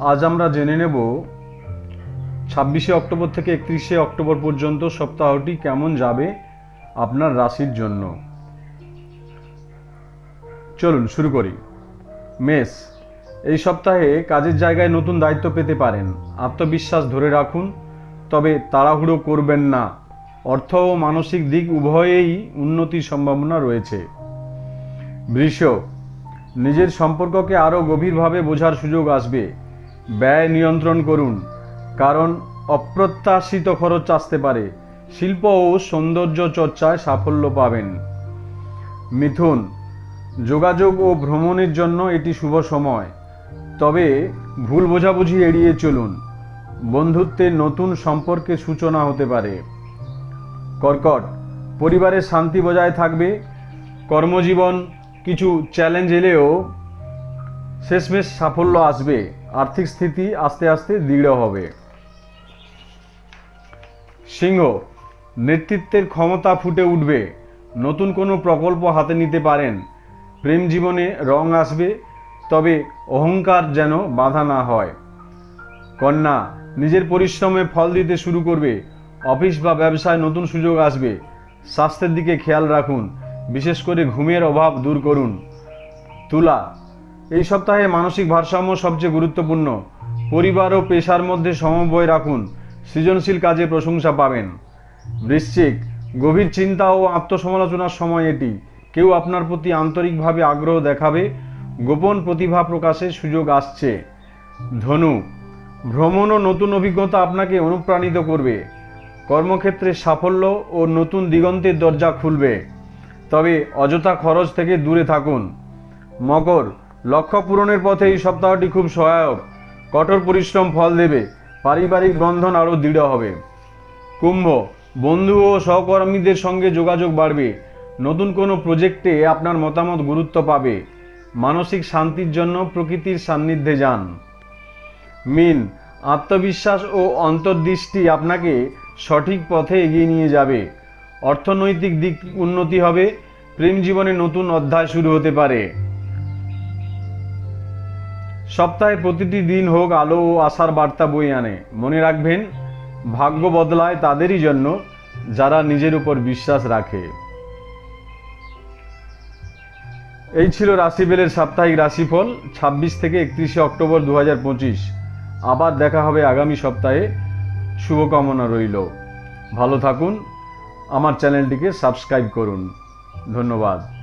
আজ আমরা জেনে নেব ছাব্বিশে অক্টোবর থেকে একত্রিশে অক্টোবর পর্যন্ত সপ্তাহটি কেমন যাবে আপনার রাশির জন্য। চলুন, শুরু করি। মেষ, এই সপ্তাহে কাজের জায়গায় নতুন দায়িত্ব পেতে পারেন। আত্মবিশ্বাস ধরে রাখুন, তবে তাড়াহুড়ো করবেন না। অর্থ ও মানসিক দিক উভয়েই উন্নতির সম্ভাবনা রয়েছে। বৃষ, নিজের সম্পর্ককে আরও গভীরভাবে বোঝার সুযোগ আসবে। ব্যয় নিয়ন্ত্রণ করুন, কারণ অপ্রত্যাশিত খরচ আসতে পারে। শিল্প ও সৌন্দর্য চর্চায় সাফল্য পাবেন। মিথুন, যোগাযোগ ও ভ্রমণের জন্য এটি শুভ সময়। তবে ভুল বোঝাবুঝি এড়িয়ে চলুন। বন্ধুত্বের নতুন সম্পর্কে সূচনা হতে পারে। কর্কট পরিবারের শান্তি বজায় থাকবে। কর্মজীবন কিছু চ্যালেঞ্জ এলেও শেষমেশ সাফল্য আসবে। আর্থিক স্থিতি আস্তে আস্তে দৃঢ় হবে। সিংহ, নেতৃত্বের ক্ষমতা ফুটে উঠবে। নতুন কোনো প্রকল্প হাতে নিতে পারেন। প্রেম জীবনে রং আসবে, তবে অহংকার যেন বাধা না হয়। কন্যা, নিজের পরিশ্রমে ফল দিতে শুরু করবে। অফিস বা ব্যবসায় নতুন সুযোগ আসবে। স্বাস্থ্যের দিকে খেয়াল রাখুন, বিশেষ করে ঘুমের অভাব দূর করুন। তুলা এই সপ্তাহে মানসিক ভারসাম্য সবচেয়ে গুরুত্বপূর্ণ। পরিবার ও পেশার মধ্যে সমন্বয় রাখুন। সৃজনশীল কাজে প্রশংসা পাবেন। বৃশ্চিক, গভীর চিন্তা ও আত্মসমালোচনার সময় এটি। কেউ আপনার প্রতি আন্তরিকভাবে আগ্রহ দেখাবে। গোপন প্রতিভা প্রকাশের সুযোগ আসছে। ধনু, ভ্রমণ ও নতুন অভিজ্ঞতা আপনাকে অনুপ্রাণিত করবে। কর্মক্ষেত্রে সাফল্য ও নতুন দিগন্তের দরজা খুলবে। তবে অযথা খরচ থেকে দূরে থাকুন। মকর লক্ষ্য পূরণের পথে এই সপ্তাহটি খুব সহায়ক। কঠোর পরিশ্রম ফল দেবে, পারিবারিক বন্ধন আরও দৃঢ় হবে। কুম্ভ, বন্ধু ও সহকর্মীদের সঙ্গে যোগাযোগ বাড়বে, নতুন কোনো প্রজেক্টে আপনার মতামত গুরুত্ব পাবে। মানসিক শান্তির জন্য প্রকৃতির সান্নিধ্যে যান। মিন, আত্মবিশ্বাস ও অন্তর্দৃষ্টি আপনাকে সঠিক পথে এগিয়ে নিয়ে যাবে। অর্থনৈতিক দিক উন্নতি হবে, প্রেম জীবনে নতুন অধ্যায় শুরু হতে পারে। সপ্তাহে প্রতিটি দিন হোক আলো ও আশার বার্তা বই আনে। মনে রাখবেন, ভাগ্য বদলায় তাদেরই জন্য যারা নিজের উপর বিশ্বাস রাখে। এই ছিল রাশিবেলের সাপ্তাহিক রাশিফল, ছাব্বিশ থেকে একত্রিশে অক্টোবর দু হাজার পঁচিশ। আবার দেখা হবে আগামী সপ্তাহে। শুভকামনা রইল। ভালো থাকুন। আমার চ্যানেলটিকে সাবস্ক্রাইব করুন। ধন্যবাদ।